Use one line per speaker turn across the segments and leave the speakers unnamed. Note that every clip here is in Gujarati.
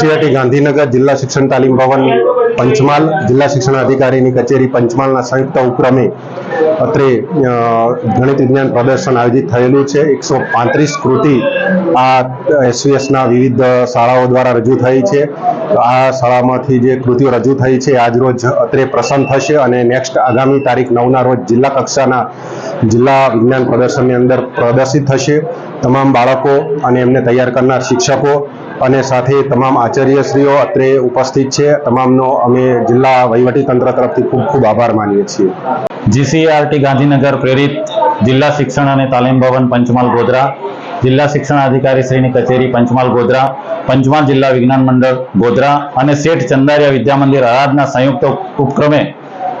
જીસીઆરટી ગાંધીનગર જિલ્લા શિક્ષણ તાલીમ ભવન, પંચમહાલ જિલ્લા શિક્ષણ અધિકારીની કચેરી, પંચમહાલના સંયુક્ત ઉપક્રમે અત્રે ગણિત વિજ્ઞાન પ્રદર્શન આયોજિત થયેલું છે. એકસો પાંત્રીસ કૃતિ આ એસવીએસના વિવિધ શાળાઓ દ્વારા રજૂ થઈ છે. આ શાળામાંથી જે કૃતિઓ રજૂ થઈ છે આજરોજ અત્રે પ્રસન્ન થશે અને નેક્સ્ટ આગામી તારીખ નવના રોજ જિલ્લા કક્ષાના જિલ્લા વિજ્ઞાન પ્રદર્શનની અંદર પ્રદર્શિત થશે. તમામ બાળકો અને એમને તૈયાર કરનાર શિક્ષકો અને સાથે તમામ આચાર્યશ્રીઓ અત્રે ઉપસ્થિત છે. તમામનો અમે જિલ્લા વહીવટી તંત્ર તરફથી ખૂબ ખૂબ આભાર માનીએ છીએ.
જીસીઆરટી ગાંધીનગર પ્રેરિત જિલ્લા શિક્ષણ અને તાલીમ ભવન પંચમહાલ ગોધરા, જિલ્લા શિક્ષણ અધિકારી શ્રીની કચેરી પંચમહાલ ગોધરા, પંચમહાલ જિલ્લા વિજ્ઞાન મંડળ ગોધરા અને શેઠ ચંદારિયા વિદ્યામંદિર મંદિર સંયુક્ત ઉપક્રમે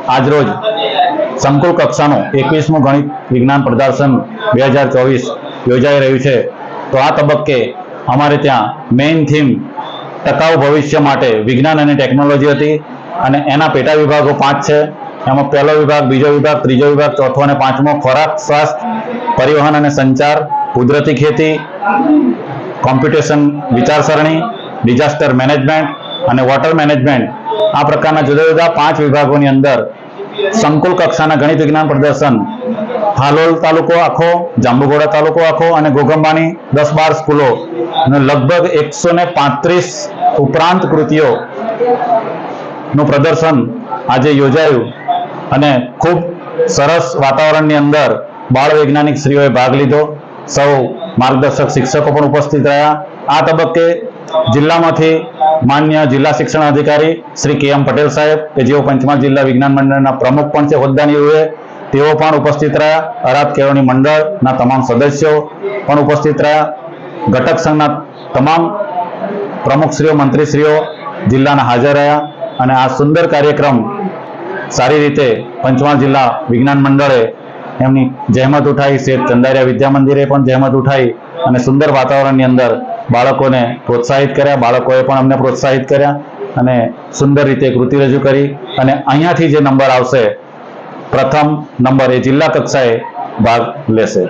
આજરોજ સંકુલ કક્ષાનું એકવીસમું ગણિત વિજ્ઞાન પ્રદર્શન બે યોજાઈ રહ્યું છે. તો આ તબક્કે અમારે ત્યાં મેઇન થીમ ટકાઉ ભવિષ્ય માટે વિજ્ઞાન અને ટેકનોલોજી હતી અને એના પેટા વિભાગો પાંચ છે. એમાં પહેલો વિભાગ, બીજો વિભાગ, ત્રીજો વિભાગ, ચોથો અને પાંચમો ખોરાક, સ્વાસ્થ્ય, પરિવહન અને સંચાર, કુદરતી ખેતી, કોમ્પ્યુટેશન, વિચારસરણી, ડિઝાસ્ટર મેનેજમેન્ટ અને વોટર મેનેજમેન્ટ. આ પ્રકારના જુદા જુદા પાંચ વિભાગોની અંદર સંકુલ કક્ષાના ગણિત વિજ્ઞાન પ્રદર્શન હાલોલ તાલુકો આખો, જાંબુઘોડા તાલુકો આખો અને ગોગંબાની દસ બાર સ્કૂલો. લગભગ એકસો ને પાંત્રીસ ઉપરાંત કૃતિઓ નું પ્રદર્શન આજે યોજાયું. અને ખૂબ સરસ વાતાવરણની અંદર બાળ વૈજ્ઞાનિક શ્રીઓએ ભાગ લીધો. સૌ માર્ગદર્શક શિક્ષકો પણ ઉપસ્થિત રહ્યા. આ તબક્કે જિલ્લામાંથી માન્ય જિલ્લા શિક્ષણ અધિકારી શ્રી કે એમ પટેલ સાહેબ, કે જેઓ પંચમહાલ જિલ્લા વિજ્ઞાન મંડળના પ્રમુખ પણ છે હોદ્દાની રૂએ તેઓ પણ ઉપસ્થિત રહ્યા. અરાત કેળવણી મંડળના તમામ સદસ્યો પણ ઉપસ્થિત રહ્યા. ઘટક સંઘના તમામ પ્રમુખશ્રીઓ મંત્રીશ્રીઓ જિલ્લાના હાજર રહ્યા અને આ સુંદર કાર્યક્રમ સારી રીતે પંચમહાલ જિલ્લા વિજ્ઞાન મંડળે એમની જહેમત ઉઠાવી શેઠ ચંદારિયા વિદ્યા મંદિરે પણ જહેમત ઉઠાવી અને સુંદર વાતાવરણની અંદર બાળકોને પ્રોત્સાહિત કર્યા. બાળકોએ પણ અમને પ્રોત્સાહિત કર્યા અને સુંદર રીતે કૃતિ રજૂ કરી અને અહીંયાથી જે નંબર આવશે પ્રથમ નંબરે જિલ્લા કક્ષાએ ભાગ લેશે.